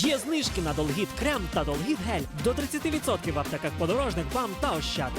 Є знижки на Долгіт крем та Долгіт гель до 30% в аптеках подорожник, бам та ощад.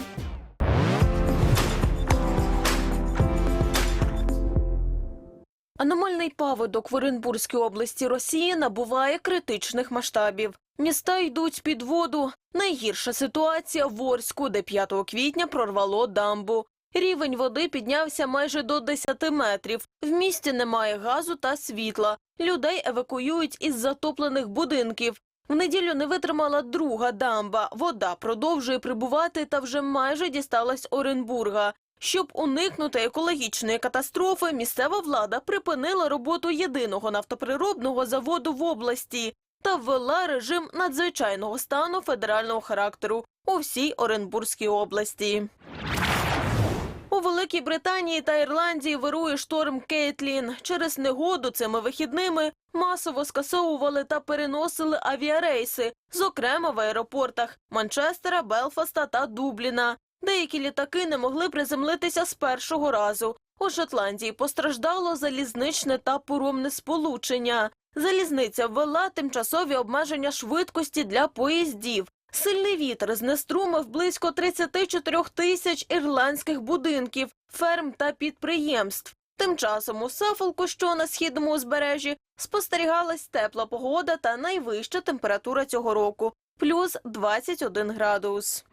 Аномальний паводок в Оренбурзькій області Росії набуває критичних масштабів. Міста йдуть під воду. Найгірша ситуація в Орську, де 5 квітня прорвало дамбу. Рівень води піднявся майже до 10 метрів. В місті немає газу та світла. Людей евакуюють із затоплених будинків. В неділю не витримала друга дамба. Вода продовжує прибувати та вже майже дісталась Оренбурга. Щоб уникнути екологічної катастрофи, місцева влада припинила роботу єдиного нафтоприробного заводу в області та ввела режим надзвичайного стану федерального характеру у всій Оренбурзькій області. Великій Британії та Ірландії вирує шторм Кейтлін. Через негоду цими вихідними масово скасовували та переносили авіарейси, зокрема в аеропортах Манчестера, Белфаста та Дубліна. Деякі літаки не могли приземлитися з першого разу. У Шотландії постраждало залізничне та поромне сполучення. Залізниця ввела тимчасові обмеження швидкості для поїздів. Сильний вітер знеструмив близько 34 тисяч ірландських будинків, ферм та підприємств. Тим часом у Сафолку, що на східному узбережжі, спостерігалась тепла погода та найвища температура цього року – плюс 21 градус.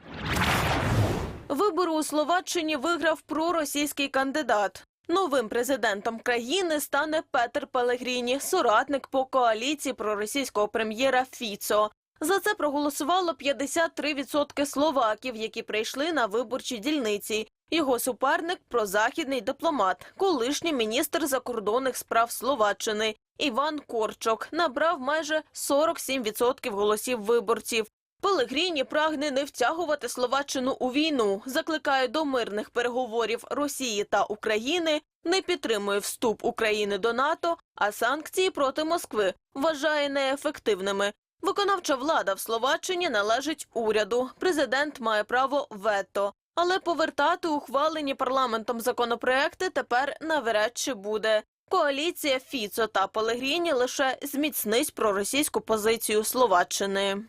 Вибори у Словаччині виграв проросійський кандидат. Новим президентом країни стане Петер Пелегріні, соратник по коаліції проросійського прем'єра Фіцо. За це проголосувало 53% словаків, які прийшли на виборчі дільниці. Його суперник прозахідний дипломат, колишній міністр закордонних справ Словаччини Іван Корчок набрав майже 47% голосів виборців. Пелегріні прагне не втягувати Словаччину у війну, закликає до мирних переговорів Росії та України, не підтримує вступ України до НАТО, а санкції проти Москви вважає неефективними. Виконавча влада в Словаччині належить уряду. Президент має право вето. Але повертати ухвалені парламентом законопроекти тепер навряд чи буде. Коаліція Фіцо та Пелегріні лише зміцнить проросійську позицію Словаччини.